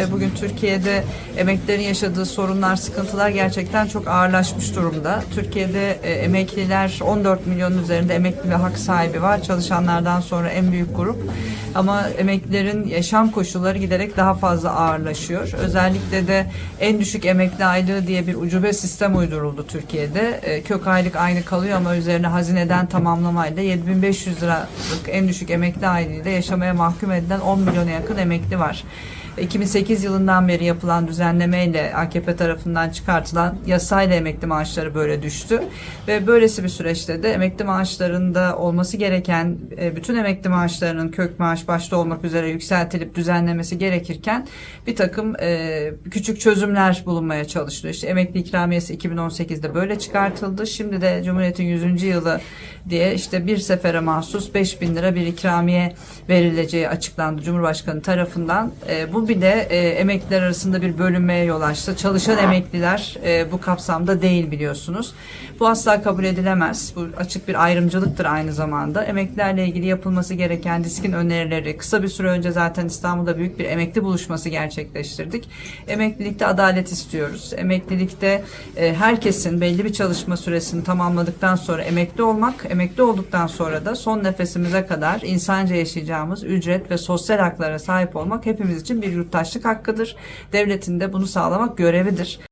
ve bugün Türkiye'de emeklilerin yaşadığı sorunlar, sıkıntılar gerçekten çok ağırlaşmış durumda. Türkiye'de e, emekliler 14 milyonun üzerinde emekli ve hak sahibi var. Çalışanlardan sonra en büyük grup. Ama emeklilerin yaşam koşulları giderek daha fazla ağırlaşıyor. Özellikle de en düşük emekli aylığı diye bir ucube sistem uyduruldu Türkiye'de. E, Kök aylık aynı kalıyor ama üzerine hazineden tamamlamayla 7500 liralık en düşük emekli aylığıyla yaşamaya mahkum edilen 10 milyona yakın emekli var. 2008 yılından beri yapılan düzenlemeyle AKP tarafından çıkartılan yasayla emekli maaşları böyle düştü. Ve böylesi bir süreçte de emekli maaşlarında olması gereken e, bütün emekli maaşlarının kök maaş başta olmak üzere yükseltilip düzenlemesi gerekirken bir takım e, küçük çözümler bulunmaya çalışılıyor. İşte emekli ikramiyesi 2018'de böyle çıkartıldı. Şimdi de Cumhuriyet'in 100. yılı diye işte bir sefere mahsus 5 bin lira bir ikramiye verileceği açıklandı Cumhurbaşkanı tarafından. E, bu bile e, emekliler arasında bir bölünmeye yol açtı. Çalışan emekliler e, bu kapsamda değil biliyorsunuz. Bu asla kabul edilemez. Bu açık bir ayrımcılıktır aynı zamanda. Emeklilerle ilgili yapılması gereken diskin önerileri kısa bir süre önce zaten İstanbul'da büyük bir emekli buluşması gerçekleştirdik. Emeklilikte adalet istiyoruz. Emeklilikte e, herkesin belli bir çalışma süresini tamamladıktan sonra emekli olmak, emekli olduktan sonra da son nefesimize kadar insanca yaşayacağımız ücret ve sosyal haklara sahip olmak hepimiz için bir yurttaşlık hakkıdır. Devletin de bunu sağlamak görevidir.